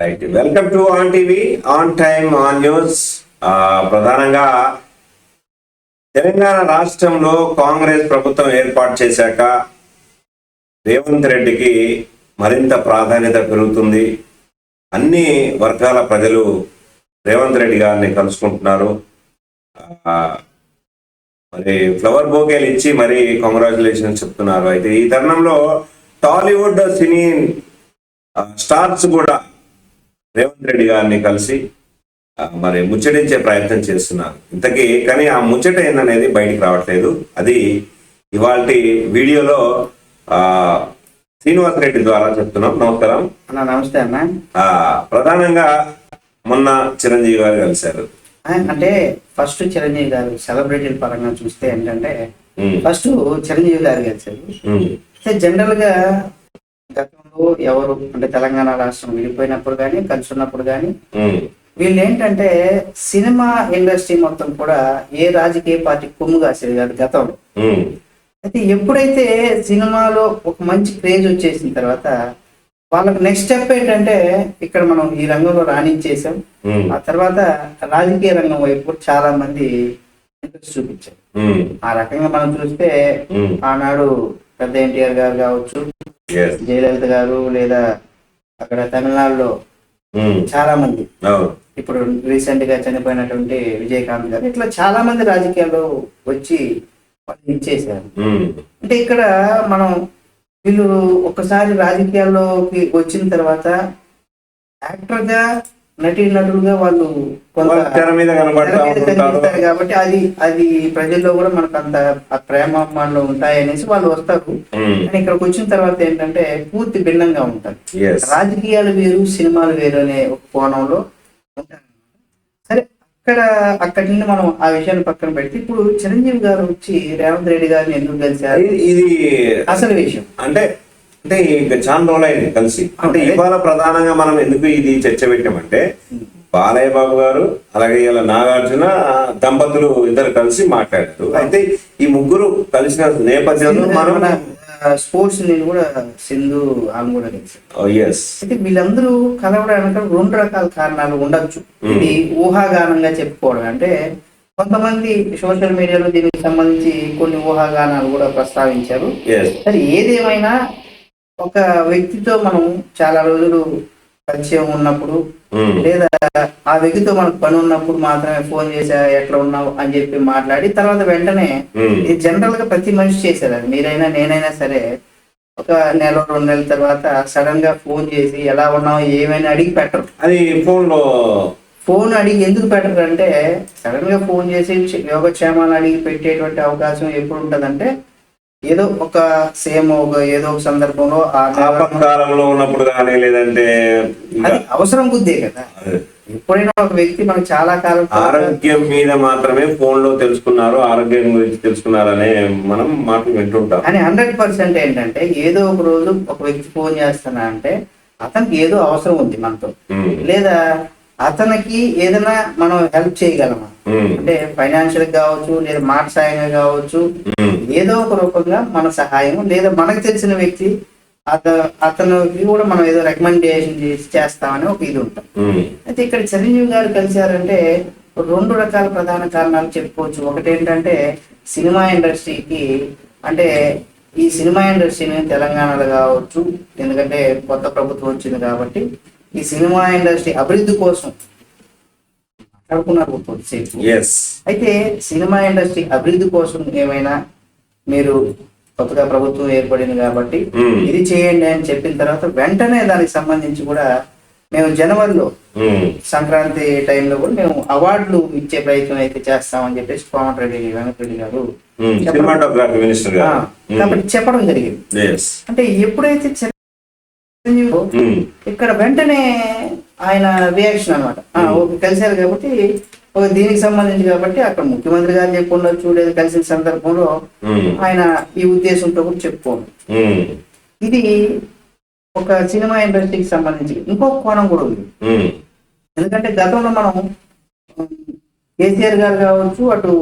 Right welcome to on TV on time on news ప్రధానంగా తెలంగాణ రాష్ట్రంలో కాంగ్రెస్ ప్రభుత్వం ఏర్పాటు చేశాక రేవంత్ రెడ్డికి మరింత ప్రాధాన్యత పెరుగుతుంది. అన్ని వర్గాల ప్రజలు రేవంత్ రెడ్డి గారిని కలుసుకుంటున్నారు. మరి ఫ్లవర్ బోకేలు ఇచ్చి మరి కంగ్రాచులేషన్స్ చెప్తున్నారు. అయితే ఈ తరుణంలో టాలీవుడ్ సినీ స్టార్స్ కూడా రేవంత్ రెడ్డి గారిని కలిసి మరి ముచ్చటించే ప్రయత్నం చేస్తున్నారు. ఇంతకీ కానీ ఆ ముచ్చట ఏందనేది బయటికి రావట్లేదు. అది ఇవాళ వీడియోలో ఆ, శ్రీనివాస్ రెడ్డి ద్వారా చెప్తున్నాం. నమస్కారం. అన్న నమస్తే అన్న. ఆ, ప్రధానంగా మొన్న చిరంజీవి గారు కలిశారు. అంటే ఫస్ట్ చిరంజీవి గారు సెలబ్రిటీల పరంగా చూస్తే ఏంటంటే ఫస్ట్ చిరంజీవి గారు కలిసారు ఉమ్, అయితే జనరల్గా గతంలో ఎవరు అంటే తెలంగాణ రాష్ట్రం విడిపోయినప్పుడు కానీ కలిసి ఉన్నప్పుడు కానీ వీళ్ళు ఏంటంటే సినిమా ఇండస్ట్రీ మొత్తం కూడా ఏ రాజకీయ పార్టీ కొమ్ము కాసేది కాదు గతంలో అయితే ఎప్పుడైతే సినిమాలో ఒక మంచి క్రేజ్ వచ్చేసిన తర్వాత వాళ్ళకి నెక్స్ట్ స్టెప్ ఏంటంటే ఇక్కడ మనం ఈ రంగంలో రాణించేసాం ఆ తర్వాత రాజకీయ రంగం వైపు చాలా మంది ఇంట్రెస్ట్ చూపించారు. ఆ రకంగా మనం చూస్తే ఆనాడు పెద్ద ఎన్టీఆర్ గారు కావచ్చు జయలలిత గారు లేదా అక్కడ తమిళనాడులో ఉమ్, చాలా మంది ఇప్పుడు రీసెంట్గా చనిపోయినటువంటి విజయకాంత్ గారు ఇట్లా చాలా మంది రాజకీయాల్లో వచ్చి ఇచ్చేసారు ఉమ్, అంటే ఇక్కడ మనం వీళ్ళు ఒకసారి రాజకీయాల్లోకి వచ్చిన తర్వాత యాక్టర్గా నటీ నటులుగా వాళ్ళు తెర మీద కనిపిస్తారు కాబట్టి అది అది ప్రజల్లో కూడా మనకు అంత ప్రేమ అభిమానులు ఉంటాయి అనేసి వాళ్ళు వస్తారు. కానీ ఇక్కడికి వచ్చిన తర్వాత ఏంటంటే పూర్తి భిన్నంగా ఉంటారు. రాజకీయాలు వేరు సినిమాలు వేరు అనే ఒక కోణంలో ఉంటారు. సరే అక్కడ అక్కడి నుండి మనం ఆ విషయాన్ని పక్కన పెడితే ఇప్పుడు చిరంజీవి గారు వచ్చి రేవంత్ రెడ్డి గారిని ఎందుకు కలిశారు? ఇది- ఇది అసలు విషయం. అంటే అంటే చాలా రోజులైంది కలిసి అంటే. ఇవాళ ప్రధానంగా మనం ఎందుకు ఇది చర్చ పెట్టామంటే బాలయ్య బాబు గారు అలాగే ఇలా నాగార్జున దంపతులు ఇద్దరు కలిసి మాట్లాడారు. అయితే ఈ ముగ్గురు కలిసిన నేపథ్యంలో మనం స్పోర్ట్స్ నేను కూడా సింధు ఆమె కూడా ఎస్ అయితే వీళ్ళందరూ కలవడానికి రెండు రకాల కారణాలు ఉండొచ్చు. ఇది ఊహాగానంగా చెప్పుకోవడం. అంటే కొంతమంది సోషల్ మీడియాలో దీనికి సంబంధించి కొన్ని ఊహాగానాలు కూడా ప్రస్తావించారు. సరే ఏదేమైనా ఒక వ్యక్తితో మనం చాలా రోజులు పరిచయం ఉన్నప్పుడు లేదా ఆ వ్యక్తితో మనకు పని ఉన్నప్పుడు మాత్రమే ఫోన్ చేసా ఎట్లా ఉన్నావు అని చెప్పి మాట్లాడి తర్వాత వెంటనే ఇది జనరల్గా ప్రతి మనిషి చేసేది అది. మీరైనా నేనైనా సరే ఒక నెల రెండు నెలల తర్వాత సడన్గా ఫోన్ చేసి ఎలా ఉన్నావు ఏమైనా అడిగి పెట్టరు. అది ఫోన్లో ఫోన్ అడిగి ఎందుకు పెట్టరు అంటే సడన్గా ఫోన్ చేసి క్ష- యోగక్షేమాలు అడిగి పెట్టేటువంటి అవకాశం ఎప్పుడు ఉంటదంటే ఏదో ఒక సేమ్ ఒక ఏదో ఒక సందర్భంలో ఆపత్కాలంలో ఉన్నప్పుడు కానీ లేదంటే అవసరం బుద్ధే కదా. ఎప్పుడైనా ఒక వ్యక్తి మనకు చాలా కాలం ఆరోగ్యం మీద మాత్రమే ఫోన్లో తెలుసుకున్నారు ఆరోగ్యం గురించి తెలుసుకున్నారనే మనం మాటలు వింటుంటాం. కానీ హండ్రెడ్ పర్సెంట్ ఏంటంటే ఏదో ఒక రోజు ఒక వ్యక్తి ఫోన్ చేస్తున్నా అంటే అతనికి ఏదో అవసరం ఉంది మనతో. లేదా అతనికి ఏదైనా మనం హెల్ప్ చేయగలమా? అంటే ఫైనాన్షియల్ కావచ్చు లేదా మాట సాయంగా కావచ్చు ఏదో ఒక రూపంగా మన సహాయం లేదా మనకు తెలిసిన వ్యక్తి అత అతనికి కూడా మనం ఏదో రికమెండేషన్ చేసి చేస్తామని ఒక ఇది ఉంటాం అయితే ఇక్కడ చిరంజీవి గారు కలిశారంటే రెండు రకాల ప్రధాన కారణాలు చెప్పుకోవచ్చు. ఒకటి ఏంటంటే సినిమా ఇండస్ట్రీకి అంటే ఈ సినిమా ఇండస్ట్రీని తెలంగాణలో కావచ్చు ఎందుకంటే కొత్త ప్రభుత్వం వచ్చింది కాబట్టి ఈ సినిమా ఇండస్ట్రీ అభివృద్ధి కోసం మాట్లాడుకున్నారు కొద్దిసేపు. అయితే సినిమా ఇండస్ట్రీ అభివృద్ధి కోసం ఏమైనా మీరు కొత్తగా ప్రభుత్వం ఏర్పడింది కాబట్టి ఉమ్, ఇది చేయండి అని చెప్పిన తర్వాత వెంటనే దానికి సంబంధించి కూడా మేము జనవరిలో ఉమ్, సంక్రాంతి టైంలో కూడా మేము అవార్డులు ఇచ్చే ప్రయత్నం అయితే చేస్తామని చెప్పేసి కోమటిరెడ్డి వెంకటరెడ్డి గారు గారు. కాబట్టి చెప్పడం జరిగింది. అంటే ఎప్పుడైతే ఇక్కడ వెంటనే ఆయన రియాక్షన్ అనమాట ఓకే కలిశారు కాబట్టి ఒక దీనికి సంబంధించి కాబట్టి అక్కడ ముఖ్యమంత్రి గారు చెప్పి ఉండొచ్చు లేదా కలిసిన సందర్భంలో. ఉమ్, ఆయన ఈ ఉద్దేశంతో కూడా చెప్పుకోండి ఇది ఒక సినిమా ఇండస్ట్రీకి సంబంధించి ఇంకొక కోణం కూడా ఉంది. ఎందుకంటే గతంలో మనం కేసీఆర్ గారు కావచ్చు అటు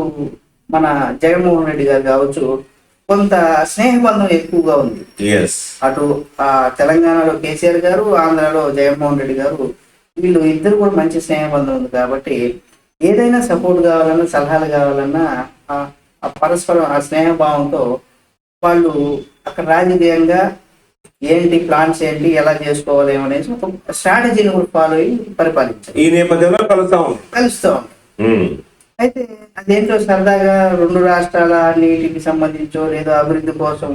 మన జగన్మోహన్ రెడ్డి గారు కావచ్చు కొంత స్నేహబంధం ఎక్కువగా ఉంది. అటు ఆ తెలంగాణలో కేసీఆర్ గారు ఆంధ్రాలో జగన్మోహన్ రెడ్డి గారు వీళ్ళు ఇద్దరు కూడా మంచి స్నేహబంధం ఉంది కాబట్టి ఏదైనా సపోర్ట్ కావాలన్నా సలహాలు కావాలన్నా ఆ- పరస్పరం ఆ స్నేహభావంతో వాళ్ళు అక్కడ రాజకీయంగా ఏంటి ప్లాన్స్ ఏంటి ఎలా చేసుకోవాలి అనేసి ఒక స్ట్రాటజీని కూడా ఫాలో అయ్యి పరిపాలించారు. ఈ నేపథ్యంలో కలుస్తా కలుస్తూ అయితే అదేంటో సరదాగా రెండు రాష్ట్రాల నీటికి సంబంధించో లేదో అభివృద్ధి కోసం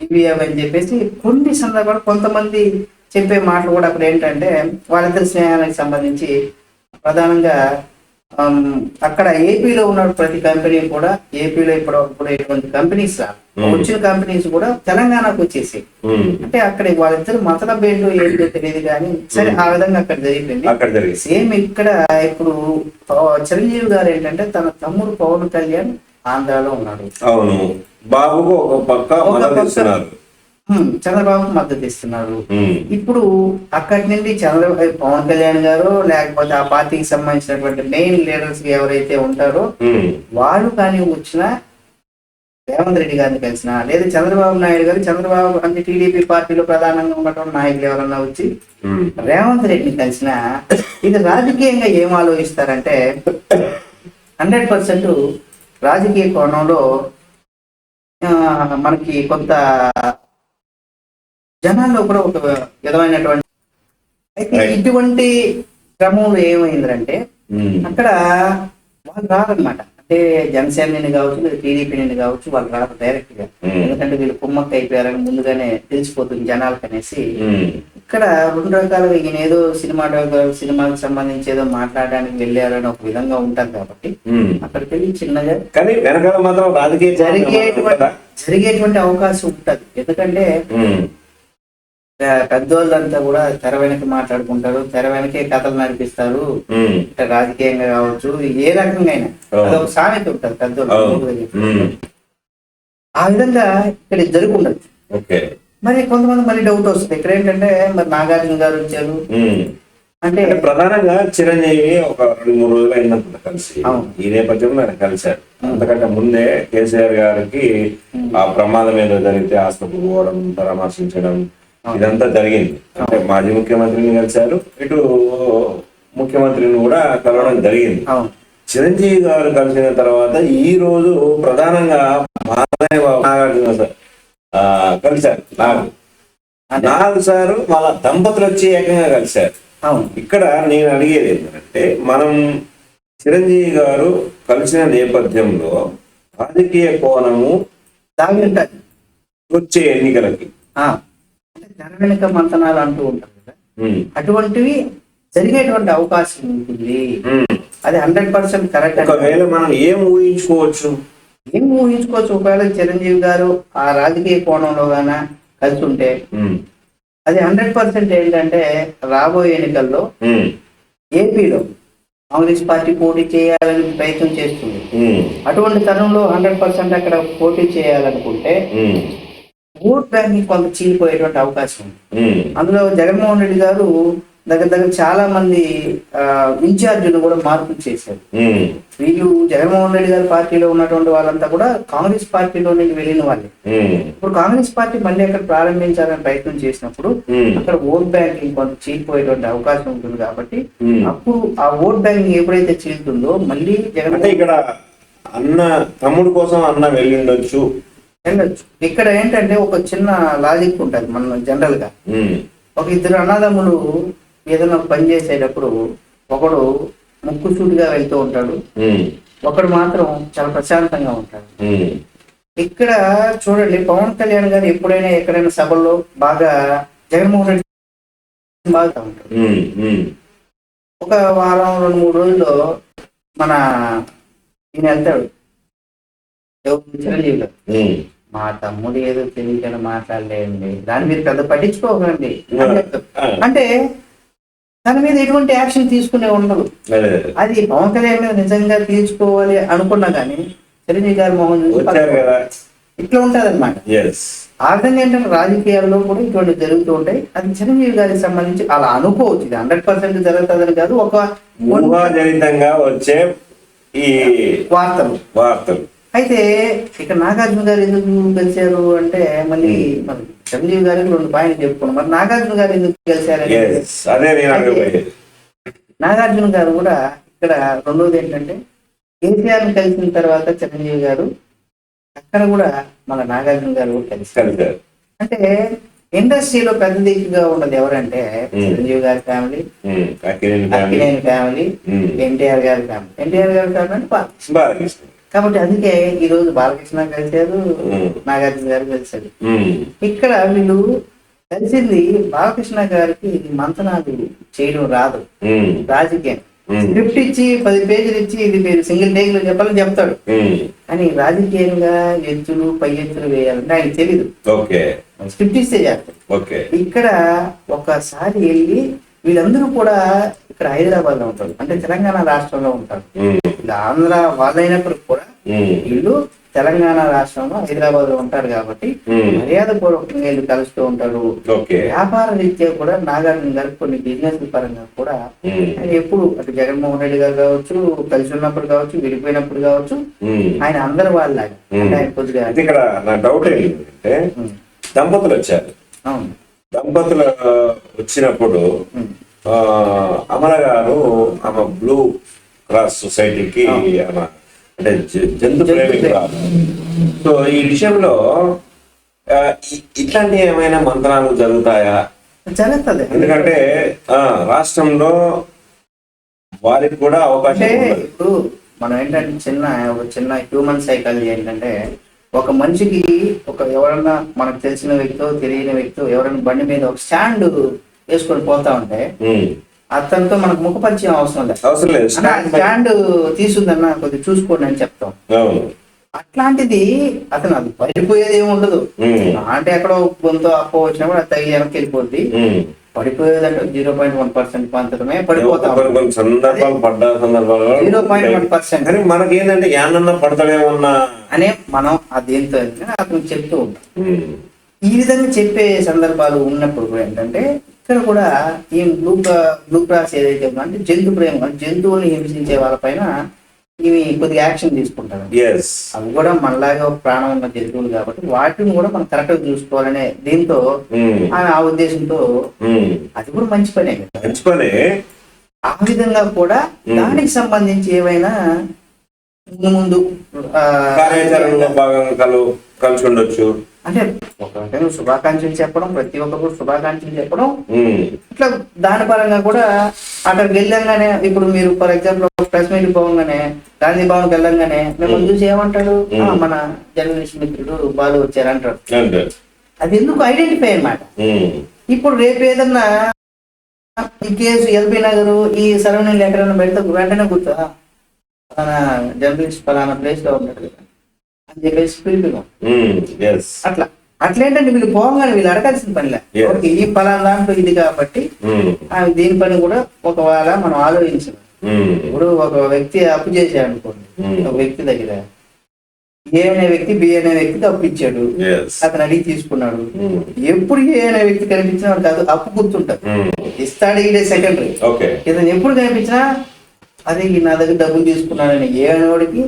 ఇవి అవి అని చెప్పేసి కొన్ని సందర్భాలు కొంతమంది చెప్పే మాటలు కూడా అక్కడ ఏంటంటే వాళ్ళిద్దరి స్నేహానికి సంబంధించి ప్రధానంగా అక్కడ ఏపీలో ఉన్న ప్రతి కంపెనీ కూడా ఏపీలో ఇప్పుడు ఇప్పుడు ఎటువంటి కంపెనీస్ Hmm. వచ్చిన కంపెనీస్ కూడా తెలంగాణకు వచ్చేసి ఉమ్. అంటే అక్కడ వాళ్ళిద్దరు మతల ఏంటో ఏంటో తెలియదు కానీ సరే ఆ విధంగా అక్కడ జరిగిపోయింది సేమ్ ఇక్కడ ఇప్పుడు చిరంజీవి గారు ఏంటంటే తన తమ్ముడు పవన్ కళ్యాణ్ ఆంధ్రాలో ఉన్నాడు. అవును. బాబుకు ఒక పక్క ఒక మద్దతు ఇస్తున్నారు హ్మ్, చంద్రబాబు మద్దతు ఇస్తున్నారు. ఉమ్, ఇప్పుడు అక్కడి నుండి చంద్రబాబు పవన్ కళ్యాణ్ గారు లేకపోతే ఆ పార్టీకి సంబంధించినటువంటి మెయిన్ లీడర్స్ ఎవరైతే ఉంటారో వాళ్ళు కానీ వచ్చిన రేవంత్ రెడ్డి గారిని కలిసిన లేదా చంద్రబాబు నాయుడు గారు చంద్రబాబు అంటే టీడీపీ పార్టీలో ప్రధానంగా ఉన్నటువంటి నాయకులు ఎవరన్నా వచ్చి రేవంత్ రెడ్డిని కలిసిన ఇది రాజకీయంగా ఏం ఆలోచిస్తారంటే హండ్రెడ్ పర్సెంట్ రాజకీయ కోణంలో మనకి కొంత జనాల్లో కూడా ఒక విధమైనటువంటి అయితే. ఇటువంటి క్రమంలో ఏమైందంటే ఉమ్, అక్కడ వాళ్ళు రారనమాట అంటే జనసేన నుండి కావచ్చు లేదా టీడీపీ నుండి కావచ్చు వాళ్ళు రారు డైరెక్ట్గా. Hmm. ఎందుకంటే వీళ్ళు కుమ్మక్క అయిపోయారని ముందుగానే తెలిసిపోతుంది జనాలకు అనేసి ఉమ్, ఇక్కడ రెండు రకాలుగా ఈయన ఏదో సినిమా సినిమాకి సంబంధించి ఏదో మాట్లాడడానికి వెళ్ళారని ఒక విధంగా ఉంటది కాబట్టి. అక్కడికి వెళ్ళి చిన్నగా కానీ వెనకాల మాత్రం రాజకీయ జరిగేటువంటి జరిగేటువంటి అవకాశం ఉంటది. ఎందుకంటే పెద్దోళ్ళంతా కూడా తెర వెనక మాట్లాడుకుంటారు. తెర వెనకే కథలు నడిపిస్తారు. రాజకీయంగా కావచ్చు ఏ రకంగా. అదొక సామెత ఉంటుంది పెద్దోళ్ళు ఆ విధంగా ఇక్కడ జరుగుండదు ఓకే. మరి కొంతమంది మళ్ళీ డౌట్ వస్తుంది. ఇక్కడ ఏంటంటే మరి నాగార్జున గారు వచ్చారు. అంటే ప్రధానంగా చిరంజీవి ఒక రెండు మూడు రోజులు అయినప్పుడు కలిసి. ఈ నేపథ్యంలో ఆయన కలిశారు. అంతకంటే ముందే కేసీఆర్ గారికి ఆ ప్రమాదం ఏదో జరిగితే ఆసుపత్రికి పోవడం పరామర్శించడం ఇదంతా జరిగింది. అంటే మాజీ ముఖ్యమంత్రిని కలిశారు. ఇటు ముఖ్యమంత్రిని కూడా కలవడం జరిగింది. చిరంజీవి గారు కలిసిన తర్వాత ఈ రోజు ప్రధానంగా నాగార్జున కలిశారు. నాగు. నాగు సారు వాళ్ళ దంపతులు వచ్చి ఏకంగా కలిశారు. ఇక్కడ నేను అడిగేది ఏంటంటే మనం చిరంజీవి గారు కలిసిన నేపథ్యంలో రాజకీయ కోణము వచ్చే ఎన్నికలకి వెనుక మంతనాలు అంటూ ఉంటారు కదా. అటువంటివి జరిగేటువంటి అవకాశం ఉంటుంది. అది హండ్రెడ్ పర్సెంట్ కరెక్ట్ ఒకవేళ మనం ఏం ఊహించుకోవచ్చు? ఏం ఊహించుకోవచ్చు? ఒకవేళ చిరంజీవి గారు ఆ రాజకీయ కోణంలో గాన కలిసి ఉంటే అది హండ్రెడ్ పర్సెంట్ ఏంటంటే రాబోయే ఎన్నికల్లో ఏపీలో కాంగ్రెస్ పార్టీ పోటీ చేయాలని ప్రయత్నం చేస్తుంది. అటువంటి తరుణంలో హండ్రెడ్ పర్సెంట్ అక్కడ పోటీ చేయాలనుకుంటే ఓట్ బ్యాంక్ కొంత చీలిపోయేటువంటి అవకాశం ఉంది. అందులో జగన్మోహన్ రెడ్డి గారు దగ్గర దగ్గర చాలా మంది ఆ, ఇన్ఛార్జీలు కూడా మార్పులు చేశారు. వీళ్ళు జగన్మోహన్ రెడ్డి గారి పార్టీలో ఉన్నటువంటి వాళ్ళంతా కూడా కాంగ్రెస్ పార్టీలో నుండి వెళ్ళిన వాళ్ళే. ఇప్పుడు కాంగ్రెస్ పార్టీ మళ్ళీ అక్కడ ప్రారంభించాలని ప్రయత్నం చేసినప్పుడు అక్కడ ఓట్ బ్యాంకింగ్ కొంత చీలిపోయేటువంటి అవకాశం ఉంటుంది కాబట్టి. అప్పుడు ఆ ఓట్ బ్యాంకింగ్ ఎప్పుడైతే చీలుతుందో మళ్ళీ జగన్ ఇక్కడ అన్న తమ్ముడు కోసం అన్న వెళ్ళిండొచ్చు వెళ్ళొచ్చు ఇక్కడ ఏంటంటే ఒక చిన్న లాజిక్ ఉంటుంది మన జనరల్గా. ఒక ఇద్దరు అన్నదమ్ములు ఏదైనా పని చేసేటప్పుడు ఒకడు ముక్కుసూటిగా వెళ్తూ ఉంటాడు. ఒకడు మాత్రం చాలా ప్రశాంతంగా ఉంటాడు. ఇక్కడ చూడండి పవన్ కళ్యాణ్ గారు ఎప్పుడైనా ఎక్కడైనా సభల్లో బాగా జగన్మోహన్ రెడ్డి బాగా ఉంటాడు ఒక వారం రెండు మూడు రోజుల్లో మన ఈయన వెళ్తాడు. ఎవరు? మా తమ్ముడు ఏదో తెలియకుండా మాట్లాడలేండి దాని మీద పెద్ద పట్టించుకోకండి. అంటే తన మీద ఎటువంటి యాక్షన్ తీసుకునే ఉండదు. అదే, పవన్ కళ్యాణ్ మీద నిజంగా తీర్చుకోవాలి అనుకున్నా కానీ చిరంజీవి గారి మోహన్ ఇట్లా ఉంటది అనమాట ఆ విధంగా ఏంటంటే రాజకీయాల్లో కూడా ఇటువంటి జరుగుతూ ఉంటాయి. అది చిరంజీవి గారికి సంబంధించి అలా అనుకోవచ్చు. ఇది హండ్రెడ్ పర్సెంట్ జరుగుతుందని కాదు ఒక ఊహాజనితంగా వచ్చే ఈ వార్తలు. వార్తలు. అయితే ఇక్కడ నాగార్జున గారు ఎందుకు గెలిచారు అంటే మళ్ళీ మరి చిరంజీవి గారికి రెండు పాయింట్లు చెప్పుకున్నాం. మరి నాగార్జున గారు ఎందుకు గెలిచారు నాగార్జున గారు కూడా ఇక్కడ రెండోది ఏంటంటే కేసీఆర్ని కలిసిన తర్వాత చిరంజీవి గారు అక్కడ కూడా మన నాగార్జున గారు కలిశారు. అంటే ఇండస్ట్రీలో పెద్ద దిక్కుగా ఉన్నది ఎవరంటే Hmm. చిరంజీవి గారి family Akkineni family. Akkineni family um, NTR గారి ఫ్యామిలీ. ఎన్టీఆర్ గారి ఫ్యామిలీ అంటే కాబట్టి అందుకే ఈ రోజు బాలకృష్ణ కలిశారు నాగార్జున గారు కలిశారు. ఇక్కడ వీళ్ళు కలిసింది బాలకృష్ణ గారికి మంతనాలు చేయడం రాదు. రాజకీయం. స్క్రిప్ట్ ఇచ్చి పది పేజీలు ఇచ్చి ఇది మీరు సింగిల్ టేక్లో చెప్పాలని చెప్తాడు. కానీ రాజకీయంగా ఎత్తులు పై ఎత్తులు వేయాలంటే ఆయనకు తెలీదు. స్క్రిప్ట్ ఇస్తే చేస్తాడు ఇక్కడ ఒకసారి వెళ్ళి వీళ్ళందరూ కూడా ఇక్కడ హైదరాబాద్లో ఉంటారు. అంటే తెలంగాణ రాష్ట్రంలో ఉంటారు. వీళ్ళు ఆంధ్ర వాళ్ళైనప్పటికి కూడా వీళ్ళు తెలంగాణ రాష్ట్రంలో హైదరాబాద్లో ఉంటారు కాబట్టి మర్యాద పూర్వకంగా వీళ్ళు కలుస్తూ ఉంటారు. వ్యాపార రీత్యా కూడా నాగార్జున గారు కొన్ని బిజినెస్ పరంగా కూడా ఆయన ఎప్పుడు అటు జగన్మోహన్ రెడ్డి గారు కావచ్చు కలిసి ఉన్నప్పుడు కావచ్చు విడిపోయినప్పుడు కావచ్చు. ఆయన అందరి అంటే ఆయన కొద్దిగా ఇక్కడ నా డౌట్ ఏంటంటే దంపతులు వచ్చారు. అవును. దంపతులు వచ్చినప్పుడు అమల గారు ఆమె బ్లూ క్రాస్ సొసైటీకి ఆమె అంటే జంతు ప్రేమికురాలు సో ఈ విషయంలో ఇట్లాంటి ఏమైనా మంత్రాలు జరుగుతాయా? జరుగుతుంది. ఎందుకంటే ఆ, రాష్ట్రంలో వారికి కూడా అవకాశం ఇప్పుడు మనం ఏంటంటే చిన్న ఒక చిన్న హ్యూమన్ సైకాలజీ ఏంటంటే ఒక మనిషికి ఒక ఎవరన్నా మనకు తెలిసిన వ్యక్తో తెలియని వ్యక్తో ఎవరైనా బండి మీద ఒక స్టాండ్ వేసుకొని పోతా ఉంటే. అతనితో మనకు ముఖ పరిచయం అవసరం లేదు అవసరం లేదు స్టాండ్ తీసుందన్న కొద్దిగా చూసుకోండి అని చెప్తాం అట్లాంటిది అతను అది పడిపోయేది ఏమి ఉండదు. అంటే ఎక్కడో గొంతు అప్ప వచ్చినప్పుడు అది తగిలి వెనక్కి వెళ్ళిపోద్ది. పడిపోయేదంటే జీరో పాయింట్ వన్ పర్సెంట్ మాత్రమే పడిపోతాం. కొన్ని సందర్భాలు పడ్డ సందర్భాలు జీరో పాయింట్ వన్ పర్సెంట్. కానీ మనకి ఏంటంటే యానన్నా పడతాడేమన్నా అనే మనం ఆ దేంతో ఎందుకని అతను చెప్తూ ఉంటాం. ఈ విధంగా చెప్పే సందర్భాలు ఉన్నప్పుడు కూడా ఏంటంటే ఇక్కడ కూడా ఈ బ్లూ బ్లూ క్రాస్ ఏదైతే ఉందో అంటే జంతు ప్రేమ జంతువుని హింసించే వాళ్ళపైన ఇవి కొద్దిగా యాక్షన్ తీసుకుంటారు అవి కూడా మనలాగా ప్రాణం ఉన్న జంతువులు కాబట్టి వాటిని కూడా మనం కరెక్ట్గా చూసుకోవాలనే దీంతో. ఆమె ఆ ఉద్దేశంతో ఉమ్. అది కూడా మంచి పనే మంచి పనే ఆ విధంగా కూడా ఉమ్. దానికి సంబంధించి ఏవైనా ముందు ముందు ఆ, కార్యాచరణలో భాగంగా కలు కలిసి ఉండొచ్చు అంటే ఒక రకంగా శుభాకాంక్షలు చెప్పడం ప్రతి ఒక్కరు శుభాకాంక్షలు చెప్పడం. ఇట్లా దాని పరంగా కూడా అక్కడికి వెళ్ళంగానే ఇప్పుడు మీరు ఫర్ ఎగ్జాంపుల్ ప్రెస్ మీట్ పోగానే గాంధీ భవన్కి వెళ్ళంగానే మిమ్మల్ని చూసి ఏమంటాడు? "ఆ, మన జర్నలిస్ట్ మిత్రుడు బాలు వచ్చారు అంటారు అంటే అది ఎందుకు ఐడెంటిఫై అన్నమాట? ఉమ్. ఇప్పుడు రేపు ఏదన్నా ఈ కేసు ఎల్బీ నగర్ ఈ సరౌండింగ్ ఎక్కడైనా పెడితే వెంటనే ఫలానా జర్నలిస్ట్ ఫలానా ప్లేస్లో ఉంటాడు. కదా అని చెప్పేసి. ఎస్ అట్లా. అట్లేంటంటే వీళ్ళు పోగానే వీళ్ళు అడగాల్సిన పనిలే. ఓకే ఈ పలానా దాంట్లో ఇది కాబట్టి దీని పని కూడా ఒకవేళ మనం ఆలోచించాలి. ఇప్పుడు ఒక వ్యక్తి అప్పు చేశాడు అనుకోండి. ఒక వ్యక్తి దగ్గర ఏ అనే వ్యక్తి బి అనే వ్యక్తికి అప్పు ఇచ్చాడు. అతను అడిగి తీసుకున్నాడు. ఎప్పుడు ఏ అనే వ్యక్తి కనిపించినా అది అప్పు గుర్తుంటది. ఇస్తాడు ఈడే సెకండరీ ఇతను ఎప్పుడు కనిపించినా అదే ఈ నా దగ్గర డబ్బులు తీసుకున్నానని ఏ అనేవాడికి.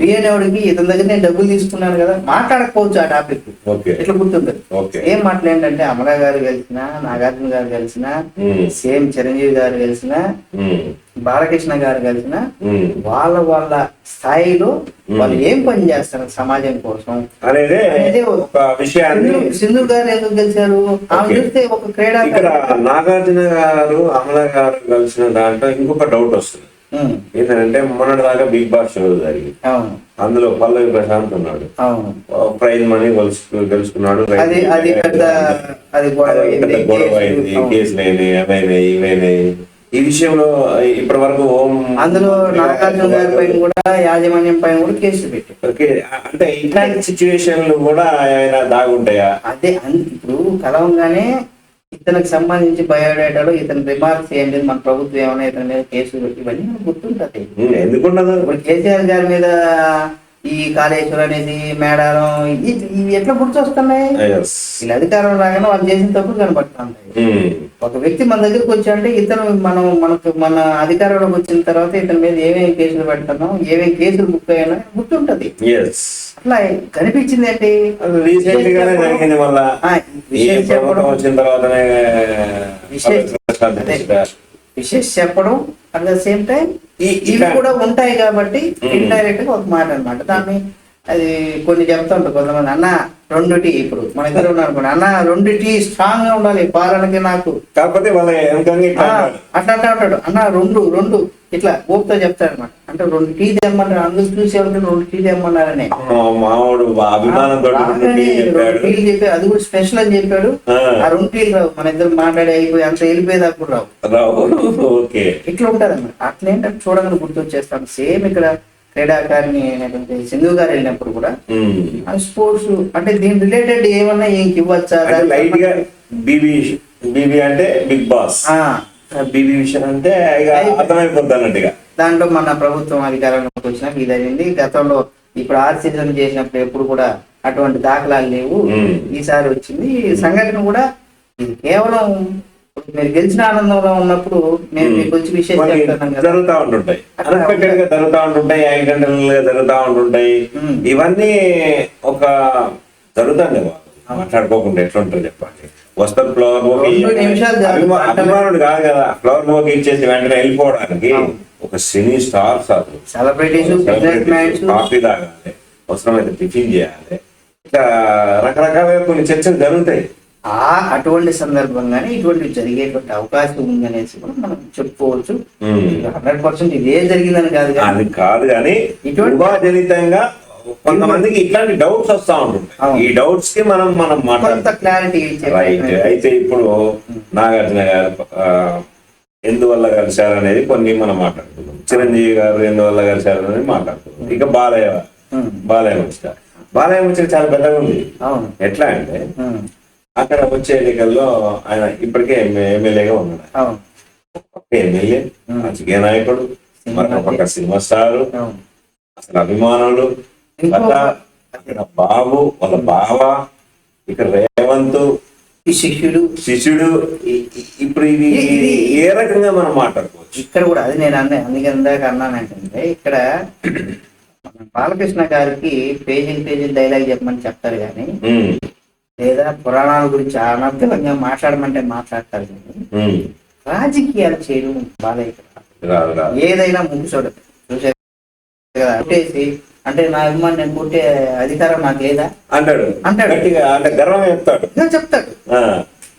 బి అనేవాడికి ఇతని దగ్గర నేను డబ్బులు తీసుకున్నాను కదా మాట్లాడకపోవచ్చు ఆ టాపిక్ ఎట్లా గుర్తుంటది ఓకే ఏం మాటలు ఏంటంటే అమలా గారు కలిసిన నాగార్జున గారు కలిసిన. సేమ్ చిరంజీవి గారు కలిసిన. బాలకృష్ణ గారు కలిసిన. వాళ్ళ వాళ్ళ స్థాయిలో వాళ్ళు ఏం పని చేస్తారు సమాజం కోసం సింధు- గారు ఎందుకు ఆమె Okay. చూస్తే ఒక క్రీడా నాగార్జున గారు అమల గారు కలిసిన దాంట్లో ఇంకొక డౌట్ వస్తుంది ఏంటంటే మొన్నటి దాకా బిగ్ బాస్ షో జరిగింది. అందులో పల్లవి ప్రశాంత్ ఉన్నాడు. ప్రైజ్ మనీ గెలుచు గెలుచుకున్నాడు. అది అది పెద్ద అది గొడవ అయింది. కేసులు అయినాయి అవైనాయి ఇవైనాయి ఈ విషయంలో ఇప్పటి వరకు ఓం అందులో నాగార్జున గారి పైన కూడా యాజమాన్యం పైన కూడా కేసులు పెట్టారు. అంటే ఇట్లాంటి సిచ్యువేషన్లు కూడా ఆయన దాగుంటాయా? అదే ఇప్పుడు కలవంగానే ఇతనికి సంబంధించి బయోడేటాలో ఇతని రిమార్క్స్ ఏంటి మన ప్రభుత్వం ఏమైనా ఇతని మీద కేసులు ఇవన్నీ మనకు గుర్తుంటది. ఎందుకుండదు ఇప్పుడు కేసీఆర్ గారి మీద ఈ కాళేశ్వరం అనేది మేడారం ఇవి ఎట్లా గుర్తొస్తున్నాయి. వీళ్ళ అధికారం రాగానే వాళ్ళు చేసిన తప్పులు కనబడుతుంటాయి ఉమ్, ఒక వ్యక్తి మన దగ్గరికి వచ్చాడంటే ఇతను మనం మనకు మన అధికారంలోకి వచ్చిన తర్వాత ఇతని మీద ఏమేమి కేసులు పెడుతున్నాం ఏమేమి కేసులు బుక్ అయ్యానో గుర్తుంటది. Yes. అట్లా కనిపించింది ఏంటి అది రీసెంట్ గానే జరిగింది మళ్ళా. వచ్చిన తర్వాతనే విశేష- చెప్పడం. అట్ ద సేమ్ టైం ఈ- ఇవి కూడా ఉంటాయి కాబట్టి. ఇండైరెక్ట్గా ఒక మాట అన్నమాట. దాన్ని అది కొన్ని చెప్తా ఉంటారు కొంతమంది అన్న రెండు టీ ఇప్పుడు మన ఇద్దరు ఉన్నారు అనుకోండి. అన్న రెండు టీ స్ట్రాంగ్గా ఉండాలి పాలనకి నాకు. కాకపోతే వాళ్ళ. అట్లా అంటా ఉంటాడు అన్న రెండు రెండు. ఇట్లా ఊపుతో చెప్తాడు అనమాట అంటే రెండు టీ తెమ్మన్నారు అందరూ చూసి ఎవరికి రెండు టీ తెమ్మన్నారని. రెండు టీలు చెప్పాడు. అది కూడా స్పెషల్ అని చెప్పాడు. ఆ. రెండు టీలు రావు. మన ఇద్దరు మాట్లాడి అయిపోయి అంత వెళ్ళిపోయేదాకా కూడా రావు. ఇట్లా ఉంటుంది అన్నమాట అట్లేంటంటే చూడగానే గుర్తొచ్చేస్తాను. సేమ్ ఇక్కడ క్రీడాకారిణి అయినటువంటి సింధు గారు వెళ్ళినప్పుడు కూడా స్పోర్ట్స్ అంటే దీని రిలేటెడ్ ఏమన్నా ఇంక ఇవ్వచ్చా? లైట్గా బీబీ బీబీ అంటే బిగ్ బాస్. బీబీ విషయం అంటే ఇక అర్థమైపోద్ది అన్నట్టుగా. దాంట్లో మన ప్రభుత్వం అధికారంలోకి వచ్చినాక ఇది అయింది. గతంలో ఇప్పుడు ఆర్ సీజన్ చేసినప్పుడు ఎప్పుడు కూడా అటువంటి దాఖలాలు లేవు. ఈసారి వచ్చింది. సంఘటన కూడా కేవలం మీరు గెలిచిన ఆనందంలో ఉన్నప్పుడు నేను మీకు వచ్చి విషయం జరుగుతూ ఉంటుంటాయి అన్ఎక్స్పెక్టెడ్గా జరుగుతూ ఉంటుంటాయి యాక్సిడెంటల్గా జరుగుతూ ఉంటుంటాయి. ఇవన్నీ ఒక జరుగుతాండి మాట్లాడుకోకుండా ఎట్లుంటుంది చెప్పండి. వస్తారు ఫ్లవర్. అభిమా- అభిమానుడు కాదు కదా. ఫ్లవర్ బోక్ ఇచ్చేసి వెంటనే వెళ్ళిపోవడానికి. ఒక cine star sir. Celebrities coffee తాగాలి అవసరమైతే టిఫిన్ చేయాలి. ఇట్లా రకరకాలుగా కొన్ని చర్చలు జరుగుతాయి. ఆ అటువంటి సందర్భంగానే ఇటువంటి జరిగేటువంటి అవకాశం ఉందనేసి కూడా మనం చెప్పుకోవచ్చు. హండ్రెడ్ పర్సెంట్ ఇదే జరిగిందని కాదు అది కాదు కానీ ఇటువంటి- కొంతమందికి ఇట్లాంటి డౌట్స్ వస్తా అవును. ఈ డౌట్స్కి మనం మనం కొంత క్లారిటీ రైట్ అయితే ఇప్పుడు నాగార్జున గారు ఎందువల్ల కలిశారు అనేది కొన్ని మనం మాట్లాడుతున్నాం చిరంజీవి గారు ఎందువల్ల కలిశారు అనేది మాట్లాడుతున్నాం ఇక బాలయ్య బాలయ్య ముచ్చట బాలయ్య ముచ్చట చాలా పెద్దగా ఉంది. ఎట్లా అంటే అక్కడ వచ్చే ఎన్నికల్లో ఆయన ఇప్పటికే ఎమ్మె- ఎమ్మెల్యేగా ఉన్నాడు. ఎమ్మెల్యే. రాజకీయ నాయకుడు మరొక పక్క సినిమా స్టార్ అసలు అభిమానులు అక్కడ బాబు వాళ్ళ బావ ఇక్కడ రేవంత్ శిష్యుడు. శిష్యుడు ఇప్పుడు ఇది ఏ రకంగా మనం మాట్లాడుకోవచ్చు? ఇక్కడ కూడా అది నేను అన్నా అందుకే ఇందాక అన్నాను ఏంటంటే ఇక్కడ బాలకృష్ణ గారికి పేజీలు పేజీలు డైలాగ్ చెప్పమని చెప్తారు కానీ లేదా పురాణాల గురించి అనర్థంగా మాట్లాడమంటే మాట్లాడతారు రాజకీయాలు చేయడం రాదు ఏదైనా ముందు కొట్టేసి అంటే నా అభిమాని నేను కొట్టే అధికారం నాకు లేదా? అంటాడు. అంటాడు. అంటే గర్వం చెప్తాడు. చెప్తాడు.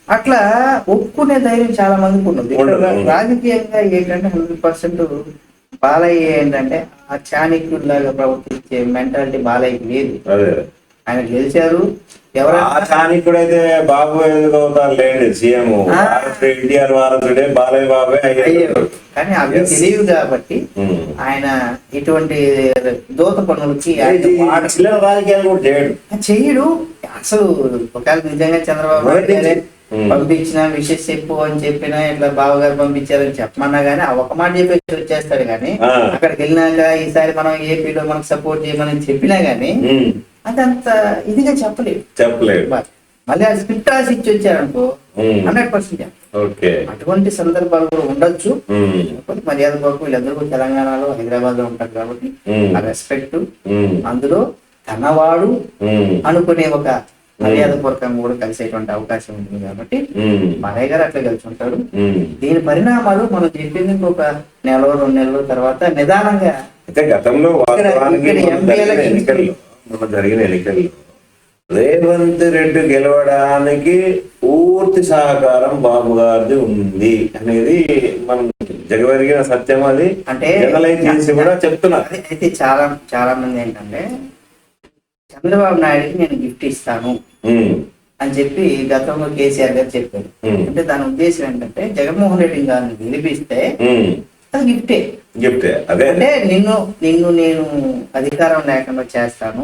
అట్లా ఒప్పుకునే ధైర్యం చాలా మందికి ఉండదు. రాజకీయంగా ఏంటంటే హండ్రెడ్ పర్సెంట్ బాలయ్య ఏంటంటే ఆ చాణక్యుడిలాగా ప్రవర్తించే మెంటాలిటీ బాలయ్యకి లేదు. ఆయన గెలిచారు అయితే బాబు ఎందుకు అవుతారు లేండి సీఎం. ఎన్టీఆర్ వారసుడే బాలయ్య బాబే అయ్యారు కానీ అవి. తెలియదు కాబట్టి ఉమ్. ఆయన ఇటువంటి దోత పనులకి వాడ- చిల్లర రాజకీయాలు కూడా చేయడు చెయ్యడు అసలు ఒకవేళ నిజంగా చంద్రబాబు ఉమ్. పంపించిన విషయం చెప్పు అని చెప్పినా ఇట్లా బావగారు పంపించారని చెప్పమన్నా గానీ ఆ ఒక మాట చెప్పేసి వచ్చేస్తాడు కానీ. అక్కడికి వెళ్ళినాక ఈసారి మనం ఏపీలో మనకు సపోర్ట్ చేయమని చెప్పినా గానీ అదంత ఇదిగా చెప్పలేదు చెప్పలేడు మళ్ళీ ఆ స్క్రిప్ట్ రాసి ఇచ్చి వచ్చారనుకో హండ్రెడ్ పర్సెంట్ ఓకే. అటువంటి సందర్భాలు కూడా ఉండొచ్చు. మర్యాద కొరకు వీళ్ళందరూ తెలంగాణలో హైదరాబాద్లో ఉంటారు కాబట్టి ఆ రెస్పెక్ట్ అందులో తనవాడు అనుకునే ఒక మర్యాద పూర్వకంగా కూడా కలిసేటువంటి అవకాశం ఉంటుంది కాబట్టి మారయ్య గారు అట్లా కలిసి ఉంటారు ఉమ్. దీని పరిణామాలు మనం చెప్పింది ఒక నెల రెండు నెలల తర్వాత నిదానంగా గతంలో మొన్న జరిగిన ఎన్నికల్లో రేవంత్ రెడ్డి గెలవడానికి పూర్తి సహకారం బాబు గారిది ఉంది అనేది మనం జగవరిగిన సత్యం అది. అంటే చేసి కూడా చెప్తున్నారు. అయితే చాలా చాలా మంది ఏంటంటే చంద్రబాబు నాయుడుకి నేను గిఫ్ట్ ఇస్తాను అని చెప్పి గతంలో కేసీఆర్ గారు చెప్పారు. అంటే దాని ఉద్దేశం ఏంటంటే జగన్మోహన్ రెడ్డి గారిని గెలిపిస్తే. అది గిఫ్టే. చెప్తే అదే? అంటే నిన్ను నిన్ను నేను అధికారం లేకుండా చేస్తాను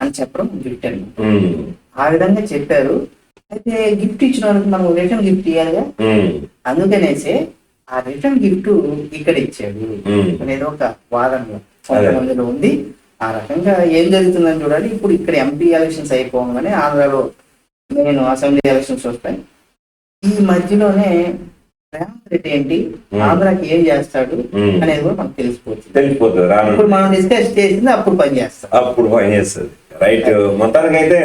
అని చెప్పడం గిఫ్ట్ ఉమ్, ఆ విధంగా చెప్పారు. అయితే గిఫ్ట్ ఇచ్చిన వాళ్ళకి మనం రిటర్న్ గిఫ్ట్ ఇవ్వాలిగా అందుకనేసి ఆ రిటర్న్ గిఫ్ట్ ఇక్కడ ఇచ్చాడు. అనేది ఒక వాదనలో కొంతమందిలో ఉంది. ఆ రకంగా ఏం జరుగుతుందని చూడాలి. ఇప్పుడు ఇక్కడ ఎంపీ ఎలక్షన్స్ అయిపోగానే ఆంధ్రాలో నేను అసెంబ్లీ ఎలక్షన్స్ వస్తాయి. ఈ మధ్యలోనే రేవంత్ రెడ్డి ఏంటి. ఆంధ్రాకి ఏం చేస్తాడు. అనేది కూడా మనకు తెలిసిపోతుంది. తెలిసిపోతుంది ఇప్పుడు మనం డిస్కస్ చేసింది అప్పుడు పని చేస్తాం. అప్పుడు పని చేస్తుంది. రైట్ మొత్తానికి అయితే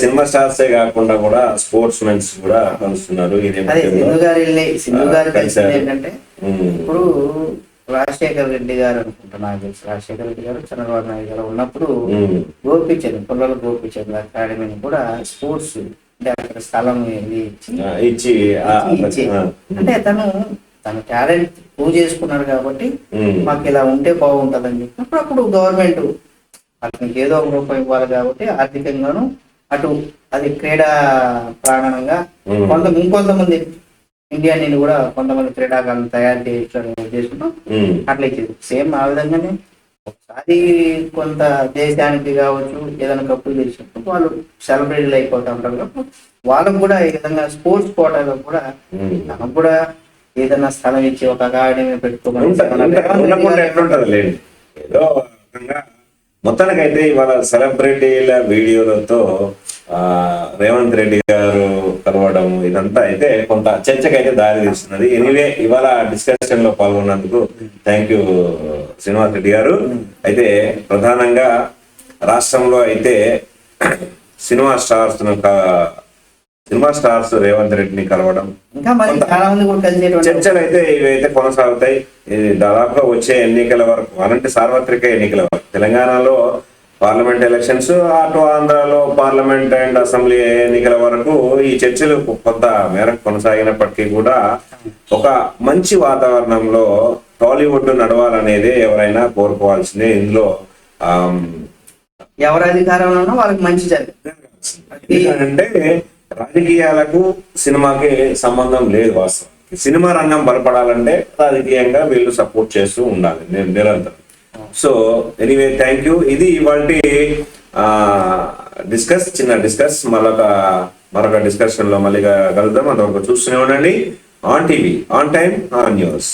సినిమా స్టార్సే కాకుండా కూడా స్పోర్ట్స్ మెన్స్ కూడా కలుస్తున్నారు. సింధు గారి సింధు గారు కలిశారు. ఏంటంటే ఇప్పుడు రాజశేఖర రెడ్డి గారు అనుకుంటా నాకు తెలుసు. రాజశేఖర రెడ్డి గారు చంద్రబాబు నాయుడు గారు ఉన్నప్పుడు గోపిచంద్ పుల్లల గోపిచంద్ అకాడమీని కూడా స్పోర్ట్స్ స్థలం ఇచ్చి అంటే తను తన టాలెంట్ ప్రూవ్ చేసుకున్నాడు కాబట్టి మాకు ఇలా ఉంటే బాగుంటుంది అని చెప్పినప్పుడు అప్పుడు గవర్నమెంట్ అతనికి ఏదో ఒక రూపాయి ఇవ్వాలి కాబట్టి ఆర్థికంగాను అటు అది క్రీడా ప్రాంగణంగా ఉమ్. కొంత ఇంకొంతమంది ఇండియా నేను కూడా కొంతమంది క్రీడాకారులను తయారు చేయడం ఉమ్, అట్లా ఇచ్చేది. సేమ్ ఆ విధంగానే ఒకసారి కొంత దేశానికి కావచ్చు ఏదైనా కప్పులు తెచ్చినప్పుడు వాళ్ళు సెలబ్రేట్ అయిపోతూ ఉంటారు కాబట్టి వాళ్ళకు కూడా ఈ విధంగా స్పోర్ట్స్ కోటాలో కూడా. మనకు కూడా ఏదైనా స్థలం ఇచ్చి ఒక అకాడమీ లేండి ఏదో మొత్తానికైతే ఇవాళ సెలబ్రిటీల వీడియోలతో ఆ రేవంత్ రెడ్డి గారు కలవడం ఇదంతా అయితే కొంత చర్చకైతే దారి తీస్తున్నది ఎనీవే ఇవాళ డిస్కషన్లో పాల్గొన్నందుకు థ్యాంక్ యూ శ్రీనివాస్ రెడ్డి గారు. అయితే ప్రధానంగా రాష్ట్రంలో అయితే cinema stars cinema stars Revanth రెడ్డిని కలవడం. చర్చలు అయితే ఇవైతే కొనసాగుతాయి. ఇది దాదాపుగా వచ్చే ఎన్నికల వరకు అలాంటి సార్వత్రిక ఎన్నికల వరకు. తెలంగాణలో పార్లమెంట్ ఎలక్షన్స్ అటు ఆంధ్రాలో పార్లమెంట్ అండ్ అసెంబ్లీ ఎన్నికల వరకు ఈ చర్చలు కొంత మేరకు కొనసాగినప్పటికీ కూడా ఒక మంచి వాతావరణంలో టాలీవుడ్ నడవాలనేదే ఎవరైనా కోరుకోవాల్సిందే. ఇందులో ఎవరి అధికారంలో ఉన్నా వాళ్ళకి మంచి జరిగింది అంటే రాజకీయాలకు సినిమాకి సంబంధం లేదు వాస్తవానికి. సినిమా రంగం బలపడాలంటే రాజకీయంగా వీళ్ళు సపోర్ట్ చేస్తూ ఉండాలి నిరంతరం. So anyway thank you. ఇది ఇవాళ డిస్కస్ చిన్న డిస్కస్ మరొక మరొక డిస్కషన్లో మళ్ళీ కలుద్దాం. అంతవరకు చూస్తూనే ఉండండి. On TV on time on news.